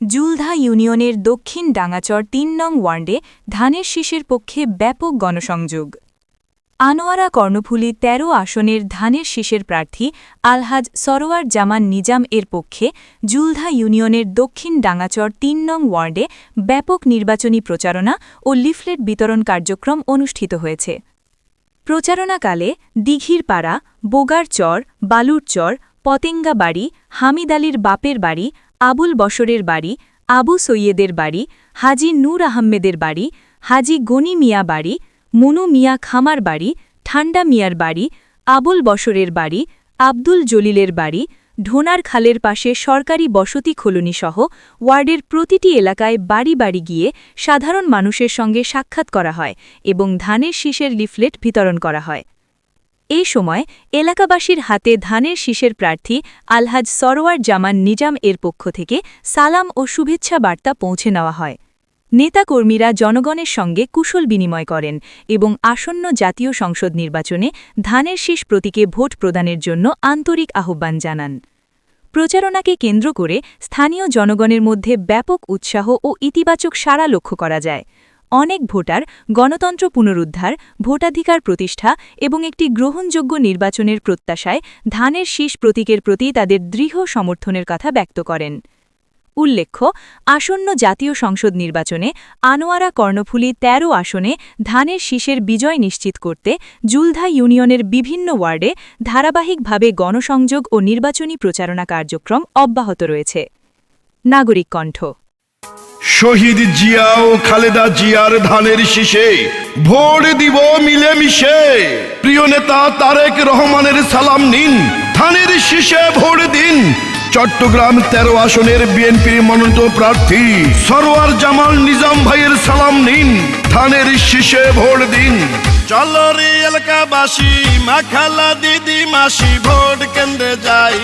জুলধা ইউনিয়নের দক্ষিণ ডাঙ্গাচর তিন নং ওয়ার্ডে ধানের শীষের পক্ষে ব্যাপক গণসংযোগ। আনোয়ারা কর্ণফুলী ১৩ আসনের ধানের শীষের প্রার্থী আলহাজ সরোয়ার জামান নিজাম এর পক্ষে জুলধা ইউনিয়নের দক্ষিণ ডাঙ্গাচর তিন নং ওয়ার্ডে ব্যাপক নির্বাচনী প্রচারণা ও লিফলেট বিতরণ কার্যক্রম অনুষ্ঠিত হয়েছে। প্রচারণাকালে দিঘির পাড়া বোগার চর বালুর চর পতেঙ্গা বাড়ি, হামিদ আলীর বাপের বাড়ি, আবুল বসরের বাড়ি, আবু সৈয়দের বাড়ি, হাজি নূর আহমেদের বাড়ি, হাজি গনি মিয়া বাড়ি, মনু মিয়া খামার বাড়ি, ঠান্ডা মিয়ার বাড়ি, আবুল বসরের বাড়ি, আব্দুল জলিলের বাড়ি, ঢোনার খালের পাশে সরকারি বসতি কলোনিসহ ওয়ার্ডের প্রতিটি এলাকায় বাড়ি বাড়ি গিয়ে সাধারণ মানুষের সঙ্গে সাক্ষাৎ করা হয় এবং ধানের শীষের লিফলেট বিতরণ করা হয়। এই সময় এলাকাবাসীর হাতে ধানের শীষের প্রার্থী আলহাজ সরোয়ার জামান নিজাম এর পক্ষ থেকে সালাম ও শুভেচ্ছা বার্তা পৌঁছে নেওয়া হয়। নেতাকর্মীরা জনগণের সঙ্গে কুশল বিনিময় করেন এবং আসন্ন জাতীয় সংসদ নির্বাচনে ধানের শীষ প্রতীকে ভোট প্রদানের জন্য আন্তরিক আহ্বান জানান। প্রচারণাকে কেন্দ্র করে স্থানীয় জনগণের মধ্যে ব্যাপক উৎসাহ ও ইতিবাচক সাড়া লক্ষ্য করা যায়। অনেক ভোটার গণতন্ত্র পুনরুদ্ধার, ভোটাধিকার প্রতিষ্ঠা এবং একটি গ্রহণযোগ্য নির্বাচনের প্রত্যাশায় ধানের শীষ প্রতীকের প্রতি তাদের দৃঢ় সমর্থনের কথা ব্যক্ত করেন। উল্লেখ্য, আসন্ন জাতীয় সংসদ নির্বাচনে আনোয়ারা কর্ণফুলী ১৩ আসনে ধানের শীষের বিজয় নিশ্চিত করতে জুলধা ইউনিয়নের বিভিন্ন ওয়ার্ডে ধারাবাহিকভাবে গণসংযোগ ও নির্বাচনী প্রচারণা কার্যক্রম অব্যাহত রয়েছে। নাগরিক কণ্ঠ শহীদ জিয়া ও খালেদা জিয়ার ধানের শীষে ভোট দিব মিলেমিশে। প্রিয় নেতা তারেক রহমানের সালাম নিন, ধানের শীষে ভোট দিন। চট্টগ্রাম তেরো আসনের বিএনপির মনোনীত প্রার্থী সরোয়ার জামাল নিজাম ভাইয়ের সালাম নিন, ধানের শীষে ভোট দিন। চলো রে এলাকাবাসী, মাখালা দিদি মাসি ভোট কেন্দ্রে যাই